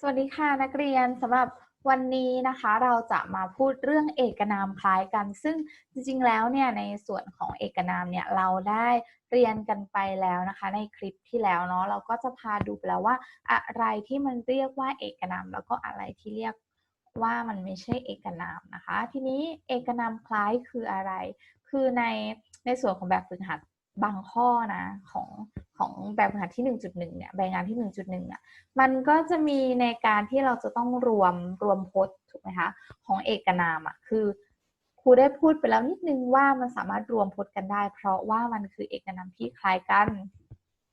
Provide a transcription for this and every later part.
สวัสดีค่ะนักเรียนสำหรับวันนี้นะคะเราจะมาพูดเรื่องเอกนามคล้ายกัน ซึ่งจริงๆแล้วเนี่ยในส่วนของเอกนามเนี่ยเราได้เรียนกันไปแล้วนะคะในคลิปที่แล้วเนาะเราก็จะพาดูไปแล้วว่าอะไรที่มันเรียกว่าเอกนาม แล้วก็อะไรที่เรียกว่ามันไม่ใช่เอกนามนะคะ ทีนี้เอกนามคล้ายคืออะไร คือในในส่วนของแบบฝึกหัดบางข้อนะของ ของแบบฝึกหัดที่ 1.1 เนี่ยใบบงานที่ 1.1เนี่ยมันก็จะมีในการที่เราจะต้องรวมรวมพจน์ถูกไหมคะของเอกนามอะคือครูได้พูดไปแล้วนิดนึงว่ามันสามารถรวมพจน์กันได้ เพราะว่ามันคือเอกนามที่คล้ายกัน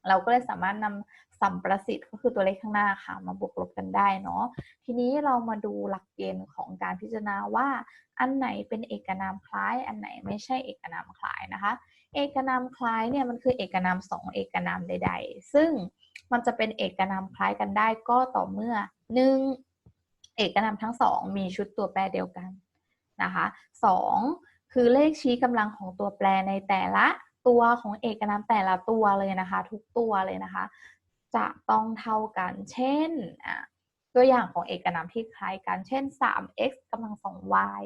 เราก็เลยสามารถนำสัมประสิทธิ์ก็คือตัวเลขข้างหน้าค่ะมาบวกลบกันได้เนาะทีนี้เรามาดูหลักเกณฑ์ของการพิจารณาว่า อันไหนเป็นเอกนามคล้าย อันไหนไม่ใช่เอกนามคล้ายนะคะ เอกนามคล้ายเนี่ยมันคือเอกนามสองเอกนามใด ๆ ซึ่งมันจะเป็นเอกนามคล้ายกันได้ก็ต่อเมื่อหนึ่งเอกนามทั้งสองมีชุดตัวแปรเดียวกันนะคะสองคือเลขชี้กำลังของตัวแปรในแต่ละตัวของเอกนามแต่ละตัวเลยนะคะ ทุกตัวเลยนะคะ จะต้องเท่ากัน เช่นตัวอย่างของเอกนามที่คล้ายกัน เช่น 3x กำลัง 2y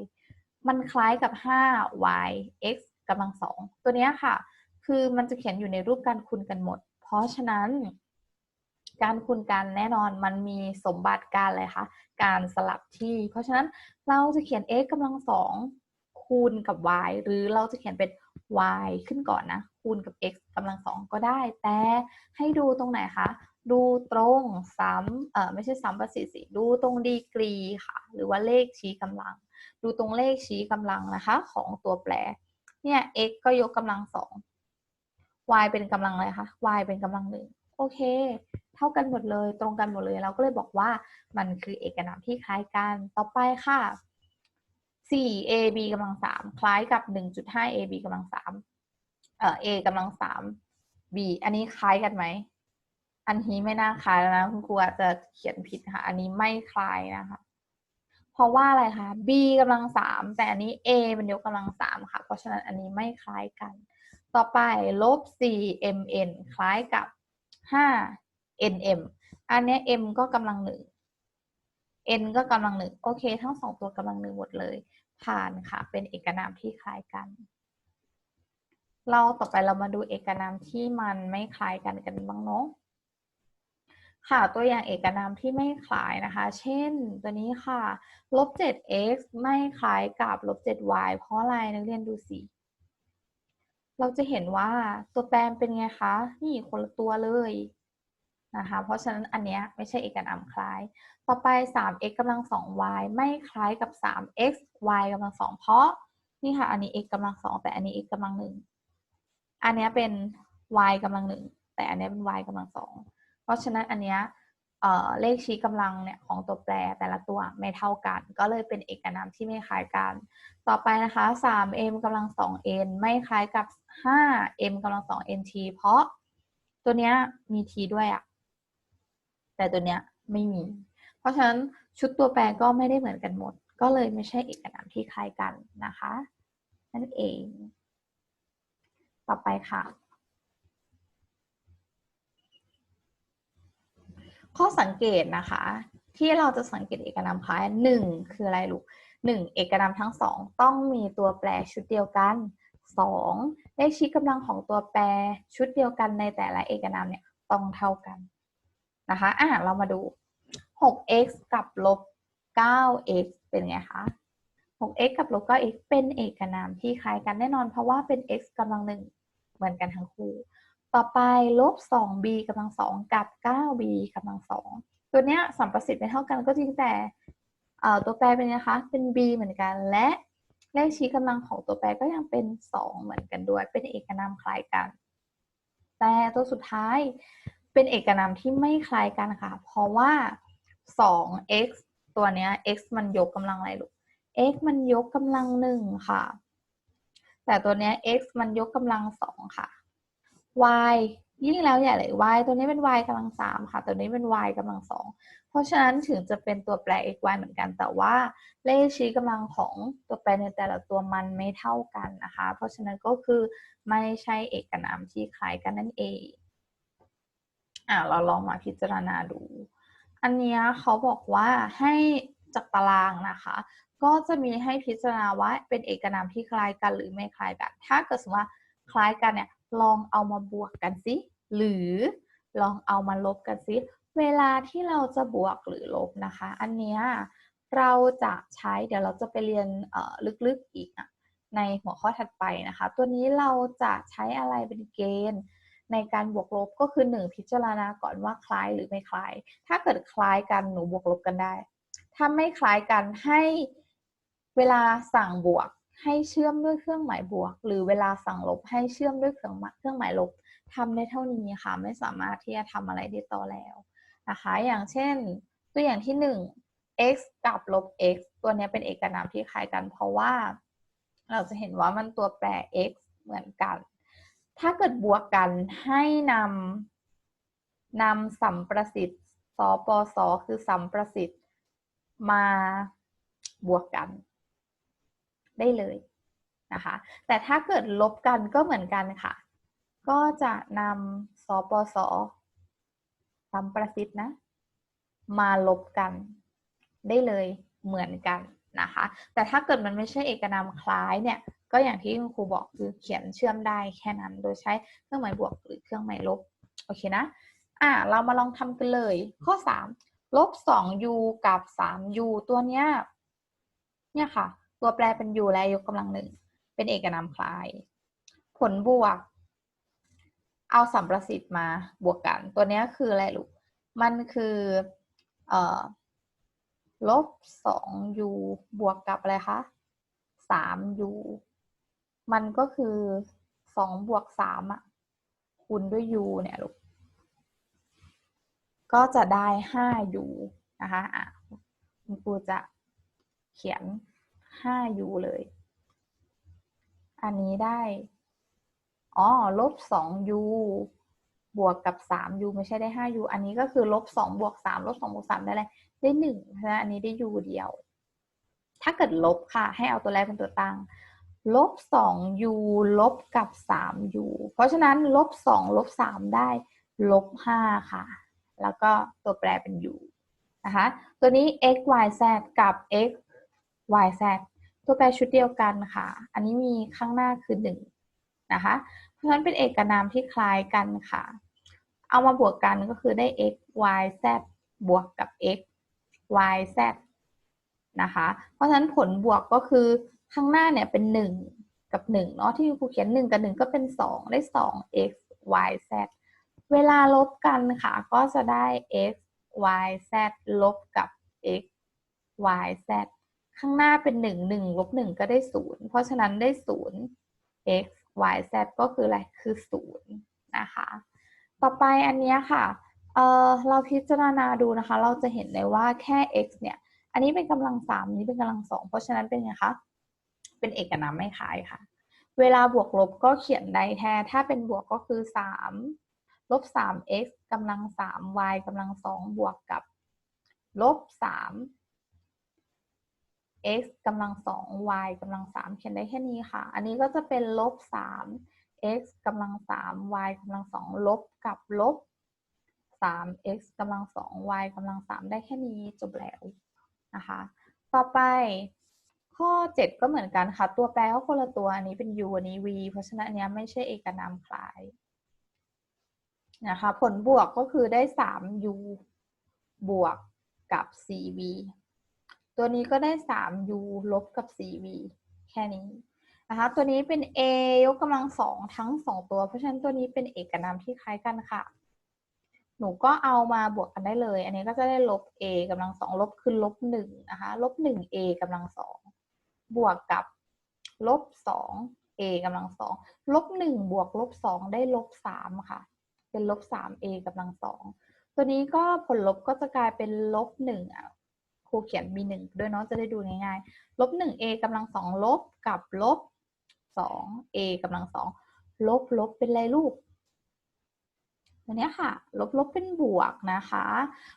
มันคล้ายกับ 5y x กำลังสองตัวนี้ค่ะ คือมันจะเขียนอยู่ในรูปการคูณกันหมด เพราะฉะนั้น การคูณกันแน่นอนมันมีสมบัติการอะไรคะการสลับที่ เพราะฉะนั้นเราจะเขียน x กำลังสองคูณกับ y หรือเราจะเขียนเป็น y ขึ้นก่อนนะ คูณกับ x กำลังสองก็ได้ แต่ให้ดูตรงไหนคะ ดูตรงซ้ำเออไม่ใช่ซ้ำประสิทธิ์ดูตรงดีกรีค่ะ หรือว่าเลขชี้กำลัง ดูตรงเลขชี้กำลังนะคะ ของตัวแปร เนี่ย x ก็ยกกำลังสอง y เป็นกำลังอะไรคะ y เป็นกำลังหนึ่งโอเค เท่ากันหมดเลย ตรงกันหมดเลย เราก็เลยบอกว่ามันคือเอกนามที่คล้ายกัน ต่อไปค่ะ 4 ab กำลังสามคล้ายกับ 1.5 ab กำลังสามเอ่อ a กำลังสาม b อันนี้คล้ายกันไหม อันนี้ไม่น่าคล้ายแล้วนะ คุณครูอาจจะเขียนผิดค่ะ อันนี้ไม่คล้ายนะคะ เพราะว่าอะไรคะ b กำลังสามแต่อันนี้ a มันยกกำลังสามค่ะ เพราะฉะนั้นอันนี้ไม่คล้ายกัน ต่อไปลบ 4 mn คล้ายกับ5 nm อันนี้ m ก็กำลังหนึ่ง n ก็กำลังหนึ่งโอเค ทั้งสองตัวกำลังหนึ่งหมดเลย ผ่านค่ะ เป็นเอกนามที่คล้ายกัน เราต่อไปเรามาดูเอกนามที่มันไม่คล้ายกันกันบ้างเนาะ ค่ะตัวอย่างเอกนามที่ไม่คล้ายนะคะ เช่นตัวนี้ค่ะลบ 7x ไม่คล้ายกับลบ 7y เพราะอะไรนักเรียนดูสิเราจะเห็นว่าตัวแปรเป็นไงคะ นี่คนละตัวเลยนะคะ เพราะฉะนั้นอันนี้ไม่ใช่เอกนามคล้าย ต่อไป 3x กำลัง 2y ไม่คล้ายกับ 3x y กำลัง 2 เพราะ นี่ค่ะ อันนี้ x กำลัง 2 แต่อันนี้ x กำลัง 1 อันนี้เป็น y กำลัง 1 แต่อันนี้เป็น y กำลัง 2 เพราะฉะนั้นอันเนี้ยเลขชี้กำลังเนี่ยของตัวแปรแต่ละตัวไม่เท่ากัน ก็เลยเป็นเอกนามที่ไม่คล้ายกัน ต่อไปนะคะ 3m กำลัง 2n ไม่คล้ายกับ 5m กำลัง 2nt เพราะตัวเนี้ยมี t ด้วยอะแต่ตัวเนี้ยไม่มี เพราะฉะนั้นชุดตัวแปรก็ไม่ได้เหมือนกันหมด ก็เลยไม่ใช่เอกนามที่คล้ายกันนะคะ นั่นเอง ต่อไปค่ะ ข้อสังเกตนะคะ ที่เราจะสังเกตเอกนามคล้ายหนึ่งคืออะไรลูกหนึ่งเอกนามทั้งสองต้องมีตัวแปรชุดเดียวกันสองเลขชี้กำลังของตัวแปรชุดเดียวกันในแต่ละเอกนามเนี่ยต้องเท่ากันนะคะอะเรามาดู 6x กับลบ 9x เป็นไงคะ 6x กับลบ 9x เป็นเอกนามที่คล้ายกันแน่นอนเพราะว่าเป็น x กำลังหนึ่งเหมือนกันทั้งคู่ ต่อไปลบ 2b กำลังสองกับ 9b กำลังสองตัวเนี้ยสัมประสิทธิ์ไม่เท่ากันก็จริงแต่ตัวแปรเป็นนะคะเป็น b เหมือนกันและเลขชี้กำลังของตัวแปรก็ยังเป็น 2 เหมือนกันด้วย เป็นเอกนามคล้ายกัน แต่ตัวสุดท้ายเป็นเอกนามที่ไม่คล้ายกันค่ะ เพราะว่า 2x ตัวเนี้ย x มันยกกำลังอะไรลูก x มันยกกำลังหนึ่งค่ะ แต่ตัวเนี้ย x มันยกกำลังสองค่ะ y ยิ่งแล้วใหญ่เลย y ตัวนี้เป็น y กำลังสามค่ะ ตัวนี้เป็น y กำลังสอง เพราะฉะนั้นถึงจะเป็นตัวแปร x y เหมือนกัน แต่ว่าเลขชี้กำลังของตัวแปรในแต่ละตัวมันไม่เท่ากันนะคะ เพราะฉะนั้นก็คือไม่ใช่เอกนามที่คล้ายกันนั่นเองอ่าเราลองมาพิจารณาดู อันนี้เขาบอกว่าให้จากตารางนะคะ ก็จะมีให้พิจารณาว่าเป็นเอกนามที่คล้ายกันหรือไม่คล้ายกัน ถ้าเกิดสมมติว่าคล้ายกันเนี่ย ลองเอามาบวกกันสิ หรือลองเอามาลบกันสิ เวลาที่เราจะบวกหรือลบนะคะ อันเนี้ยเราจะใช้เดี๋ยวเราจะไปเรียนลึกๆอีกอะในหัวข้อถัดไปนะคะ ตัวนี้เราจะใช้อะไรเป็นเกณฑ์ ในการบวกลบก็คือ 1 พิจารณาก่อนว่าคล้ายหรือไม่คล้าย ถ้าเกิดคล้ายกันหนูบวกลบกันได้ ถ้าไม่คล้ายกันให้เวลาสั่งบวก ให้เชื่อมด้วยเครื่องหมายบวก หรือเวลาสั่งลบให้เชื่อมด้วยเครื่องหมายเครื่องหมายลบทำได้เท่านี้ค่ะ ไม่สามารถที่จะทำอะไรได้ต่อแล้วนะคะ อย่างเช่น ตัวอย่างที่ 1 x กับลบ x ตัวนี้เป็นเอกนามที่คล้ายกัน เพราะว่า เราจะเห็นว่ามันตัวแปร x เหมือนกัน ถ้าเกิดบวกกันให้นำนำสัมประสิทธิ์สปสคือสัมประสิทธิ์มาบวกกัน ได้เลยนะคะ แต่ถ้าเกิดลบกันก็เหมือนกันค่ะ ก็จะนำสปสสัมประสิทธิ์นะ มาลบกันได้เลยเหมือนกันนะคะ แต่ถ้าเกิดมันไม่ใช่เอกนามคล้ายเนี่ย ก็อย่างที่คุณครูบอกคือเขียนเชื่อมได้แค่นั้น โดยใช้เครื่องหมายบวกหรือเครื่องหมายลบ โอเคนะ อะเรามาลองทำกันเลย ข้อ 3 ลบ 2u กับ 3u ตัวเนี้ย เนี่ยค่ะ ตัวแปรเป็น u และยกกำลังหนึ่ง เป็นเอกนามคลาย ผลบวก เอาสัมประสิทธิ์มาบวกกัน ตัวนี้คืออะไรลูก มันคือเอ่อลบ 2u บวกกับอะไรคะ 3u มันก็คือ2บวก3อะ คูณด้วย u เนี่ยลูก ก็จะได้ 5u นะคะ อะ คุณครูจะเขียน 5u เลย อันนี้ได้อ๋อลบ 2u บวกกับ 3u ไม่ใช่ได้ 5u อันนี้ก็คือลบ2บวก3ลบ2บวก3ได้อะไรได้1เพราะฉะอันนี้ได้ u เดียว ถ้าเกิดลบค่ะ ให้เอาตัวแรกเป็นตัวตั้งลบ 2u ลบกับ 3u เพราะฉะนั้นลบ2ลบ3ได้ลบ5ค่ะ แล้วก็ตัวแปรเป็น u นะคะ ตัวนี้ x y z กับ x y z ตัวแปรชุดเดียวกันค่ะ อันนี้มีข้างหน้าคือ1นะคะ เพราะฉะนั้นเป็นเอกนามที่คล้ายกันค่ะ เอามาบวกกันก็คือได้ x y z บวกกับ x y z นะคะ เพราะฉะนั้นผลบวกก็คือข้างหน้าเนี่ยเป็น 1 กับ1เนาะที่ครูเขียน 1 กับ 1 ก็เป็น 2 ได้ 2 x y z เวลาลบกันค่ะ ก็จะได้ x y z ลบกับ x y z ข้างหน้าเป็น1 1ลบ1ก็ได้0เพราะฉะนั้นได้0 x y z ก็คืออะไรคือ0นย์นะคะ ต่อไปอันนี้ค่ะเอ่อเราพิจารณาดูนะคะ เราจะเห็นเลยว่าแค่ x เนี่ย อันนี้เป็นกำลังสามนี้เป็นกำลังสองเพราะฉะนั้นเป็นไงคะ เป็นเอกนามไม่คล้ายค่ะ เวลาบวกลบก็เขียนได้แท้ ถ้าเป็นบวกก็คือสามลบสาม x กำลังสาม y กำลังสองบวกกับลบสาม x กำลังสอง y กำลังสามเขียนได้แค่นี้ค่ะ อันนี้ก็จะเป็นลบสาม x กำลังสาม y กำลังสองลบกับลบสาม x กำลังสอง y กำลังสามได้แค่นี้จบแล้วนะคะ ต่อไปข้อ 7 ก็เหมือนกันค่ะ ตัวแปรก็คนละตัวอันนี้เป็น u อันนี้ v เพราะฉะนั้นอันนี้ไม่ใช่เอกนามคล้ายนะคะ ผลบวกก็คือได้ 3u บวกกับ 4v ตัวนี้ก็ได้ 3u ลบกับ 4v แค่นี้นะคะ ตัวนี้เป็น a ยกกำลังสองทั้ง 2 ตัว เพราะฉะนั้นตัวนี้เป็นเอกนามที่คล้ายกันค่ะ หนูก็เอามาบวกกันได้เลย อันนี้ก็จะได้ลบ a กำลังสองลบคือลบหนึ่งนะคะ ลบหนึ่ง a กำลังสองบวกกับลบสอง a กำลังสองลบหนึ่งบวกลบสองได้ลบสามค่ะ เป็นลบสาม a กำลังสองตัวนี้ก็ผลลบก็จะกลายเป็นลบหนึ่งอะ ครูเขียน b หนึ่งด้วยเนาะจะได้ดูง่ายๆลบหนึ่ง a กำลังสองลบกับลบสอง a กำลังสองลบลบเป็นไรลูกตัวนี้ค่ะ ลบลบเป็นบวกนะคะ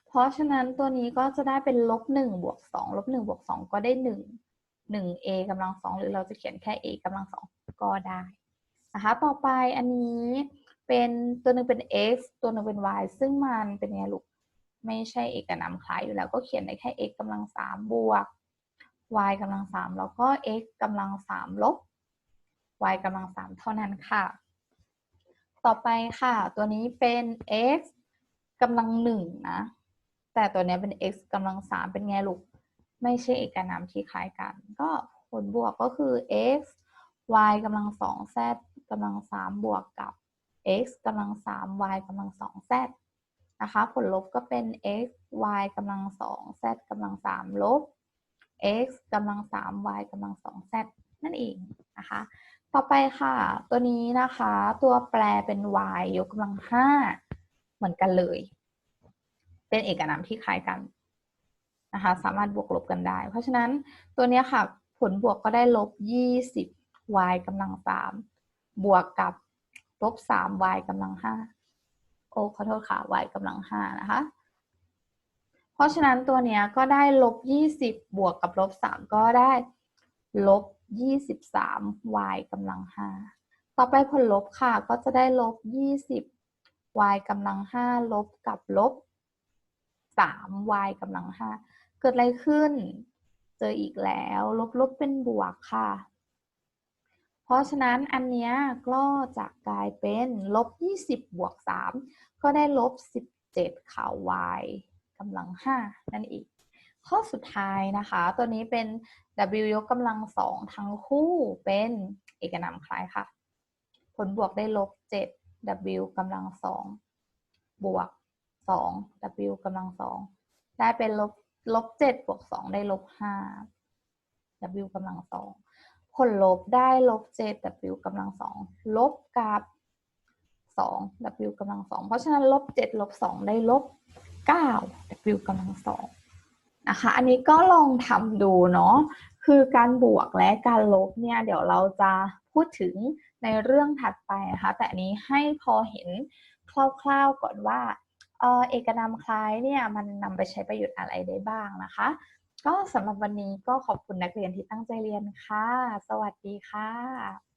เพราะฉะนั้นตัวนี้ก็จะได้เป็นลบหนึ่งบวกสองลบหนึ่งบวกสองก็ได้หนึ่งหนึ่ง a กำลังสองหรือเราจะเขียนแค่ a กำลังสองก็ได้นะคะต่อไปอันนี้เป็นตัวหนึ่งเป็น x ตัวหนึ่งเป็น y ซึ่งมันเป็นไงลูก ไม่ใช่เอกนามคล้ายอยู่แล้วก็เขียนได้แค่ x กำลังสามบวก y กำลังสามแล้วก็ x กำลังสามลบ y กำลังสามเท่านั้นค่ะ ต่อไปค่ะ ตัวนี้เป็น x กำลังหนึ่งนะ แต่ตัวนี้เป็น x กำลังสามเป็นไงลูก ไม่ใช่เอกนามที่คล้ายกัน ก็ผลบวกก็คือ x y กำลังสอง z กำลังสามบวกกับ x กำลังสาม y กำลังสอง z นะคะ ผลลบก็เป็น x y กำลังสอง z กำลังสามลบ x กำลังสาม y กำลังสอง z นั่นเองนะคะ ต่อไปค่ะ ตัวนี้นะคะ ตัวแปรเป็น y ยกกำลังห้าเหมือนกันเลย เป็นเอกนามที่คล้ายกันนะคะ สามารถบวกลบกันได้ เพราะฉะนั้นตัวนี้ค่ะ ผลบวกก็ได้ลบยี่สิบ y กำลังสามบวกกับลบสาม y กำลังห้า ขอโทษค่ะ y กำลังห้านะคะ เพราะฉะนั้นตัวเนี้ยก็ได้ลบยี่สิบบวกกับลบสามก็ได้ลบยี่สิบสาม y กำลังห้าต่อไปผลลบค่ะก็จะได้ลบยี่สิบ y กำลังห้าลบกับลบสาม y กำลังห้าเกิดอะไรขึ้น เจออีกแล้ว ลบลบเป็นบวกค่ะ เพราะฉะนั้นอันเนี้ยก็จะกลายเป็นลบ 20 บวก 3 ก็ได้ลบ 17 ค่ะ y กำลัง 5 นั่นเองข้อสุดท้ายนะคะ ตัวนี้เป็น w ยกกำลังสองทั้งคู่เป็นเอกนามคล้ายค่ะ ผลบวกได้ลบ 7 w กำลังสองบวก 2 w กำลังสองได้เป็นลบลบ 7 บวก 2 ได้ลบ 5 w กำลังสอง ผลลบได้ลบ7 w กำลังสองลบกับ 2 w กำลังสองเพราะฉะนั้นลบ7ลบ2ได้ลบ 9 w กำลังสองนะคะอันนี้ก็ลองทำดูเนาะคือการบวกและการลบเนี่ยเดี๋ยวเราจะพูดถึงในเรื่องถัดไปนะคะแต่นี้ให้พอเห็นคร่าวๆก่อนว่าเออเอกนามคล้ายเนี่ยมันนำไปใช้ประโยชน์อะไรได้บ้างนะคะ ก็สำหรับวันนี้ก็ขอบคุณนักเรียนที่ตั้งใจเรียนค่ะ สวัสดีค่ะ